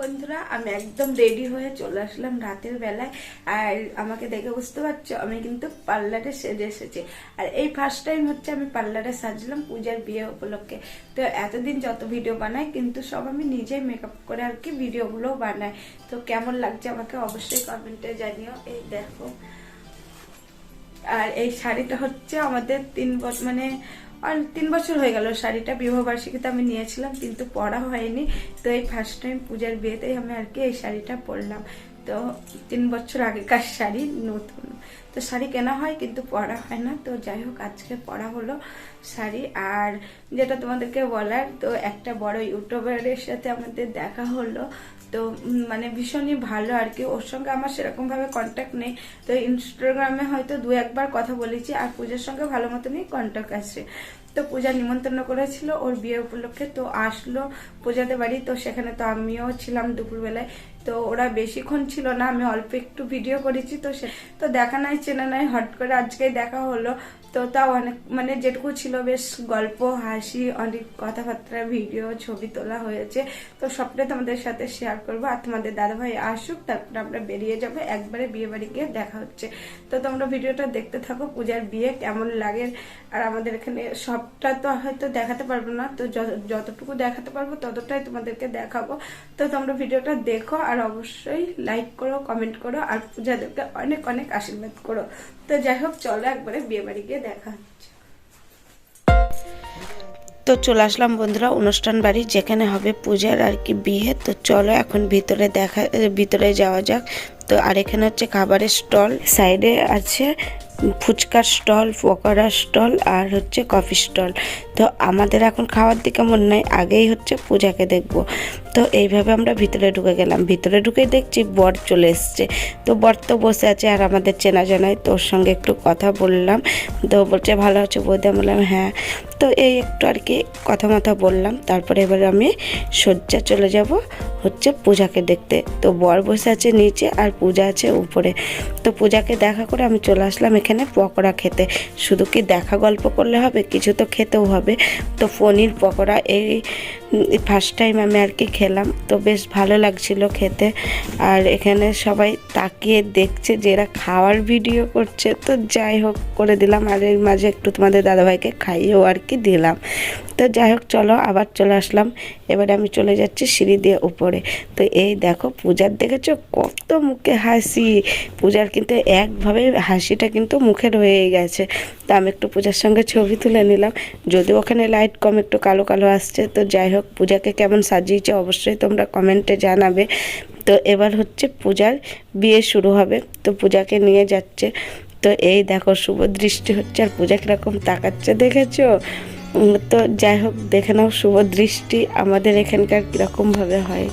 বন্ধুরা, আমি একদম রেডি হয়ে চলে আসলাম রাতের বেলায়। আর আমাকে দেখে বুঝতে পারছ, আমি কিন্তু পার্লারে সেজে এসেছি। আর এই ফার্স্ট টাইম হচ্ছে আমি পার্লারে সাজলাম পূজার বিয়ে উপলক্ষে। তো এতদিন যত ভিডিও বানাই, কিন্তু সব আমি নিজেই মেকআপ করে আর কি ভিডিওগুলো বানাই। তো কেমন লাগছে আমাকে অবশ্যই কমেন্টে জানিও। এই দেখো। আর এই শাড়িটা হচ্ছে আমাদের তিন বছর মানে আর তিন বছর হয়ে গেল শাড়িটা বিবাহ বার্ষিকীতে আমি নিয়েছিলাম, কিন্তু পরা হয়নি। তো এই ফার্স্ট টাইম পূজার বিয়েতেই আমি আর কি এই শাড়িটা পরলাম। তো তিন বছর আগেকার শাড়ি, নতুন। তো শাড়ি কেনা হয় কিন্তু পরা হয় না। তো যাই হোক, আজকে পরা হলো শাড়ি। আর যেটা তোমাদেরকে বলার, তো একটা বড় ইউটিউবারের সাথে আমাদের দেখা হলো। তো মানে ভীষণই ভালো আর কি। ওর সঙ্গে আমার সেরকম ভাবে কন্ট্যাক্ট নেই। তো ইনস্টাগ্রামে হয়তো দু একবার কথা বলেছি আর পূজার সঙ্গে ভালো মতনই কন্ট্যাক্ট আছে। তো পূজা নিমন্ত্রণ করেছিল ওর বিয়ে উপলক্ষে। তো আসলো পূজাতে বাড়ি। তো সেখানে তো আমিও ছিলাম দুপুরবেলায়। তো ওরা বেশিক্ষণ ছিল না, আমি অল্প একটু ভিডিও করেছি তো সে তো দেখা নাই, চেনা নাই, হট করে আজকেই দেখা হলো। তো তাও অনেক মানে যেটুকু ছিল বেশ গল্প, হাসি, অনেক কথাবার্তা ভিডিও ছবি তোলা হয়েছে। তো সবটাই তোমাদের সাথে শেয়ার করব। আর তোমাদের দাদাভাই আসুক, তারপরে আমরা বেরিয়ে যাব। একবারে বিয়ে বাড়ি গিয়ে দেখা হচ্ছে। তো তোমরা ভিডিওটা দেখতে থাকো, পূজার বিয়ে কেমন লাগে। আর আমাদের এখানে সবটা তো হয়তো দেখাতে পারব না। তো যত- যতটুকু দেখাতে পারব, ততটাই তোমাদেরকে দেখাবো। তো তোমরা ভিডিওটা দেখো। আর অবশ্যই লাইক করো কমেন্ট করো, আর পূজাদেরকে অনেক অনেক আশীর্বাদ করো। তো যাই হোক, চলো একবারে বিয়ে বাড়ি গিয়ে দেখা হচ্ছে। তো চলে আসলাম বন্ধুরা, অনুষ্ঠান বাড়ি যেখানে হবে পূজার আর কি বিয়ে। তো চলো এখন ভিতরে দেখা, ভিতরে যাওয়া যাক। তো আর এখানে হচ্ছে খাবারের স্টল, সাইডে আছে ফুচকার স্টল, পকোড়ার স্টল আর হচ্ছে কফি স্টল। তো আমাদের এখন খাওয়ার দিকে মনে নাই, আগেই হচ্ছে পূজাকে দেখব। তো এইভাবে আমরা ভিতরে ঢুকে গেলাম। ভিতরে ঢুকেই দেখছি বর চলে এসছে। তো বর তো বসে আছে আর আমাদের চেনা জানাই তোর সঙ্গে একটু কথা বললাম। তো বলছে, ভালো আছে বৌদি? আমি বললাম হ্যাঁ। তো এই একটু আর কি কথা মথা বললাম। তারপরে এবার আমি শয্যা চলে যাব হচ্ছে পূজাকে দেখতে। তো বর বসে আছে নিচে আর পূজা আছে উপরে। তো পূজাকে দেখা করে আমি চলে আসলাম এখানে পকোড়া খেতে। শুধু কি দেখা গল্প করলে হবে? কিছু তো খেতেও হবে। তো পনির পকোড়া এই ফার্স্ট টাইম আমি আর কি খেলাম, তো বেশ ভালো লাগছিল খেতে। আর এখানে সবাই তাকিয়ে দেখছে যে এরা খাওয়ার ভিডিও করছে, তো যাই হোক করে দিলাম। আর এর মাঝে একটু তোমাদের দাদাভাইকে খাইয়েও আর কি দিলাম। তো যাই হোক, চলো আবার চলে আসলাম। এবারে আমি চলে যাচ্ছি সিঁড়ি দিয়ে উপরে। তো এই দেখো, পূজার দেখেছ? কত মুখে হাসি। পূজার কিন্তু একভাবে হাসিটা কিন্তু মুখে রয়ে গেছে। তো আমি একটু পূজার সঙ্গে ছবি তুলে নিলাম। যদিও ওখানে লাইট কম, একটু কালো কালো আসছে। তো যাই হোক পূজাকে কেমন সাজিয়েছে অবশ্যই তোমরা কমেন্টে জানাবে। তো এবার হচ্ছে পূজার বিয়ে শুরু হবে, তো পূজাকে নিয়ে যাচ্ছে। তো এই দেখো শুভ দৃষ্টি হচ্ছে আর পূজা কীরকম তাকাচ্ছে দেখেছ? তো যাই হোক, দেখে নাও শুভ দৃষ্টি আমাদের এখানকার কীরকমভাবে হয়।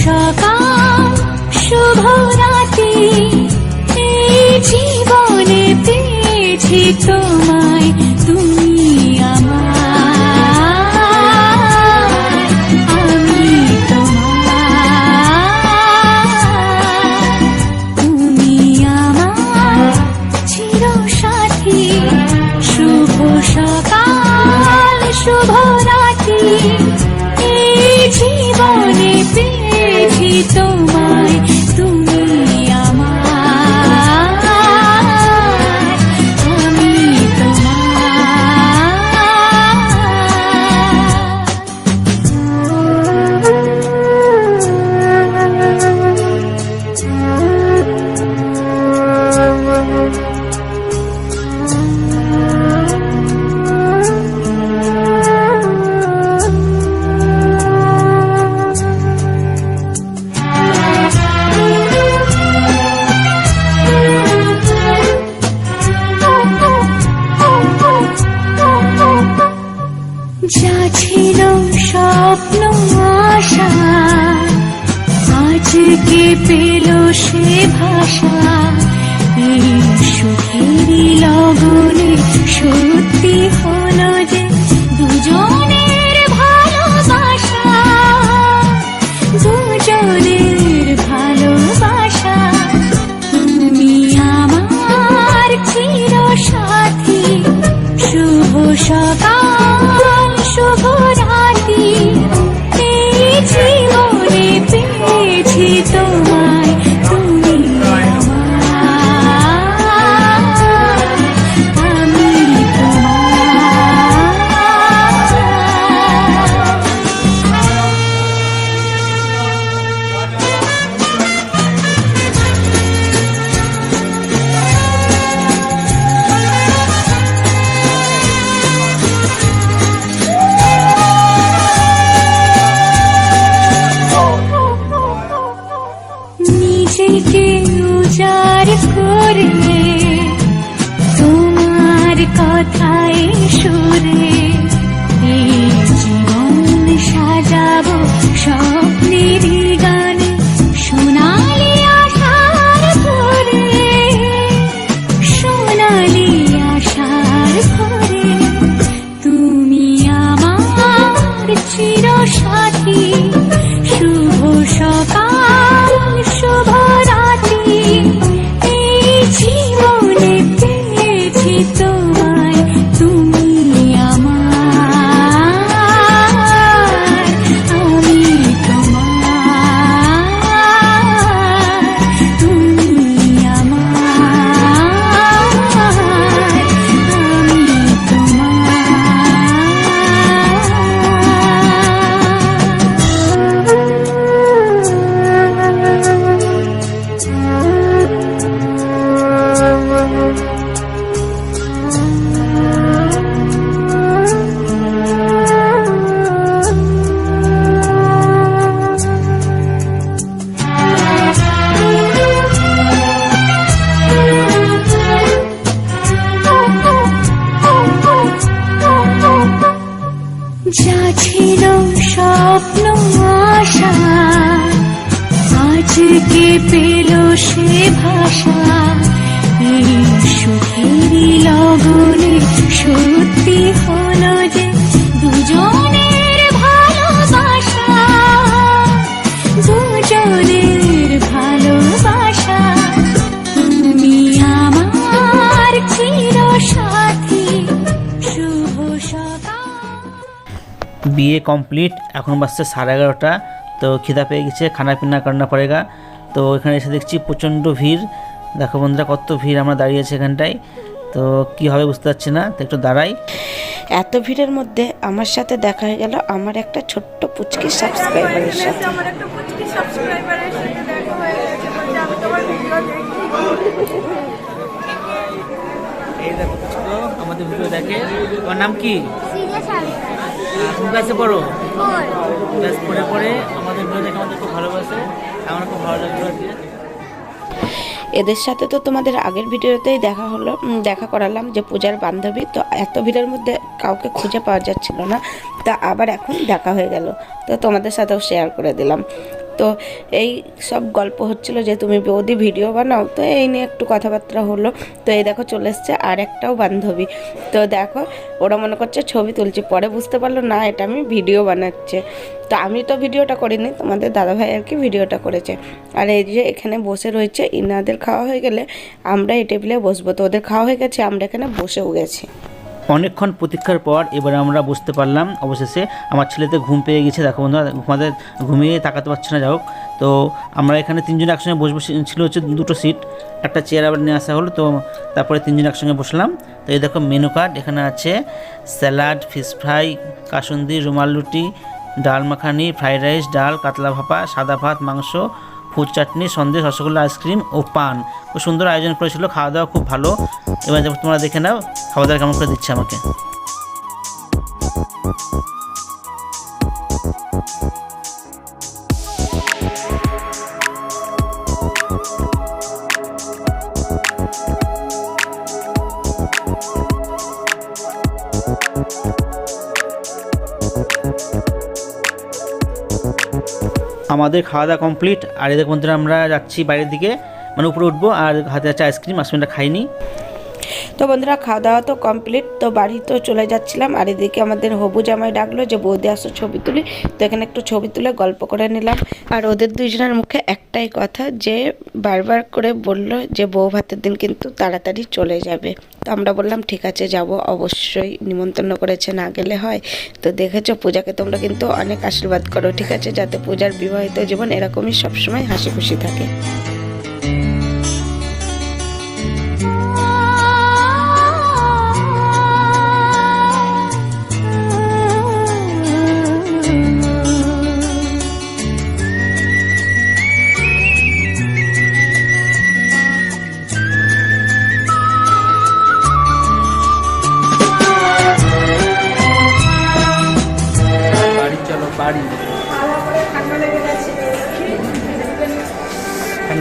সকাল শুভ রাতি এই জীবনে পেয়েছি তোমায়। তুমি পেল সে ভাষা। এই সুখেরই লগনে সত্যি হলো ছিল স্বপ্ন আশা। আজকে পেল সে ভাষা? এই সুখেরই লগনে সত্যি হলো যে বিয়ে কমপ্লিট এখন বাজছে সাড়ে এগারোটা। তো খিদা পেয়ে গেছে খানা পিনা করনা পড়েগা। তো এখানে এসে দেখছি প্রচণ্ড ভিড়। দেখো বন্ধুরা কত ভিড় আমরা দাঁড়িয়ে আছি এখানটায়। তো কি হবে বুঝতে পারছি না তো একটু দাঁড়াই। এত ভিড়ের মধ্যে আমার সাথে দেখা হয়ে গেল আমার একটা ছোট্ট পুচকি সাবস্ক্রাইবারের সাথে। আমার একটা পুচকি সাবস্ক্রাইবারের সাথে দেখা হয়ে গেছে আমি তোমার ভিডিও দেখি। এই দেখো আমাদের ভিডিও দেখে। তোমার নাম কি? ক্লাসে পড়ো? ক্লাস পড়ে পড়ে আমাদের বই দেখে আমাদের খুব ভালোবাসে। আমার খুব ভালো লাগল এদের সাথে তো তোমাদের আগের ভিডিওতেই দেখা হলো দেখা করালাম যে পূজার বান্ধবী তো এত ভিড়ের মধ্যে কাউকে খুঁজে পাওয়া যাচ্ছিল না। তা আবার এখন দেখা হয়ে গেল। তো তোমাদের সাথেও শেয়ার করে দিলাম। তো এই সব গল্প হচ্ছিল যে তুমি বৌদি ভিডিও বানাও, তো এই নিয়ে একটু কথাবার্তা হলো। তো এই দেখো চলে এসছে আর একটাও বান্ধবী। তো দেখো, ওরা মনে করছে ছবি তুলছি, পরে বুঝতে পারল না এটা আমি ভিডিও বানাচ্ছে। তো আমি তো ভিডিওটা করিনি, তোমাদের দাদাভাই আর কি ভিডিওটা করেছে। আর এই যে এখানে বসে রয়েছে, ইনাদের খাওয়া হয়ে গেলে আমরা এই টেবিলে বসবো। তো ওদের খাওয়া হয়ে গেছে, আমরা এখানে বসেও গেছি। অনেকক্ষণ প্রতীক্ষার পর এবার আমরা বুঝতে পারলাম, অবশেষে আমার ছেলেতে ঘুম পেয়ে গেছে। দেখো বন্ধুরা ঘুমাতে ঘুমিয়ে তাকাতে পারছে না, যাই হোক। তো আমরা এখানে তিনজন একসঙ্গে বসবো ছিল হচ্ছে দুটো সিট একটা চেয়ার আবার নিয়ে আসা হলো। তো তারপরে তিনজন একসঙ্গে বসলাম। তো এই দেখো মেনু কার্ড এখানে আছে স্যালাড ফিশ ফ্রাই কাসুন্দি, রুমাল রুটি, ডাল মাখানি ফ্রাইড রাইস ডাল, কাতলা ভাপা, সাদা ভাত, মাংস food chutney, sandesh, rasgulla, ice cream ও পান। খুব সুন্দর আয়োজন করেছিল, খাওয়া দাওয়া খুব ভালো। এবার তোমরা দেখে নাও, খাওয়া দাওয়া কেমন করে দিচ্ছে আমাকে। আমাদের খাওয়া দাওয়া কমপ্লিট আর এদের মধ্যে আমরা যাচ্ছি বাইরের দিকে। মানে উপরে উঠবো আর হাতে আছে আইসক্রিম আইসক্রিমটা খাইনি। তো বন্ধুরা খাওয়া দাওয়া তো কমপ্লিট তো বাড়ি তো চলে যাচ্ছিলাম। আর এদিকে আমাদের হবু জামাই ডাকলো যে, বৌদি, আসো ছবি তুলি। তো এখানে একটু ছবি তুলে গল্প করে নিলাম। আর ওদের দুইজনের মুখে একটাই কথা যে, বারবার করে বলল যে, বউ ভাতের দিন কিন্তু তাড়াতাড়ি চলে যাবে। তো আমরা বললাম, ঠিক আছে, যাব। অবশ্যই নিমন্ত্রণ করেছে, না গেলে হয়। তো দেখেছ, পূজাকে তোমরা কিন্তু অনেক আশীর্বাদ করো, ঠিক আছে? যাতে পূজার বিবাহিত জীবন এরকমই সবসময় হাসি খুশি থাকে।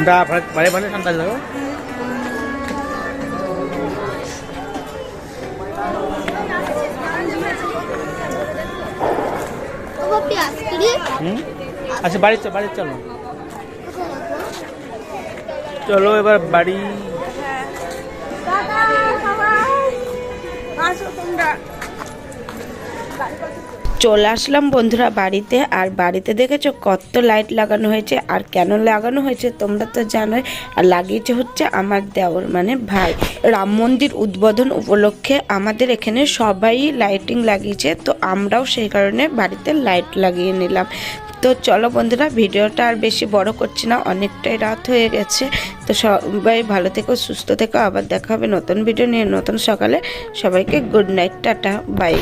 ঠান্ডা বাড়ি বাড়ি ঠান্ডা লাগো। আচ্ছা বাড়ি বাড়ি চলো। চলো এবার বাড়ি। তোমরা। চলে আসলাম বন্ধুরা বাড়িতে, আর বাড়িতে দেখেছ কত লাইট লাগানো হয়েছে, আর কেন লাগানো হয়েছে তোমরা তো জানোই, আর লাগিয়েছে হচ্ছে আমার দেওর মানে ভাই। রাম মন্দির উদ্বোধন উপলক্ষে আমাদের এখানে সবাই লাইটিং লাগিয়েছে, তো আমরাও সেই কারণে বাড়িতে লাইট লাগিয়ে নিলাম। তো চলো বন্ধুরা, ভিডিওটা আর বেশি বড় করছি না, অনেকটাই রাত হয়ে গেছে। তো সবাই ভালো থেকো, সুস্থ থেকো, আবার দেখা হবে নতুন ভিডিও নিয়ে, নতুন সকালে। সবাইকে গুড নাইট টাটা বাই